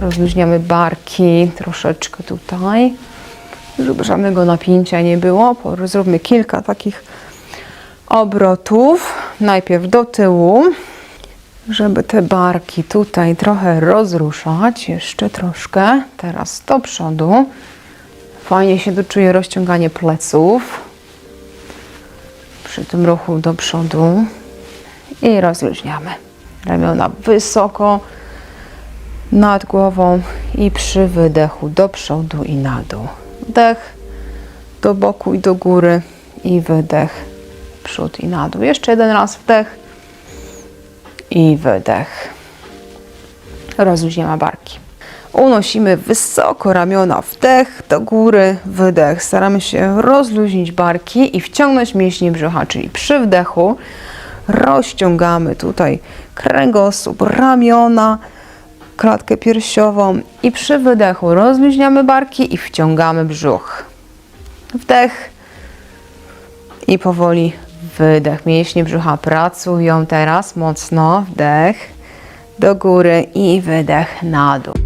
Rozluźniamy barki troszeczkę tutaj, żeby żadnego napięcia nie było. Zróbmy kilka takich obrotów. Najpierw do tyłu, żeby te barki tutaj trochę rozruszać. Jeszcze troszkę. Teraz do przodu. Fajnie się tu czuje rozciąganie pleców. Przy tym ruchu do przodu. I rozluźniamy. Ramiona wysoko nad głową i przy wydechu do przodu i na dół. Wdech do boku i do góry i wydech przód i na dół. Jeszcze jeden raz wdech i wydech. Rozluźniamy barki. Unosimy wysoko ramiona, wdech do góry, wydech. Staramy się rozluźnić barki i wciągnąć mięśnie brzucha, czyli przy wdechu rozciągamy tutaj kręgosłup, ramiona, klatkę piersiową i przy wydechu rozluźniamy barki i wciągamy brzuch. Wdech i powoli wydech. Mięśnie brzucha pracują teraz mocno. Wdech do góry i wydech na dół.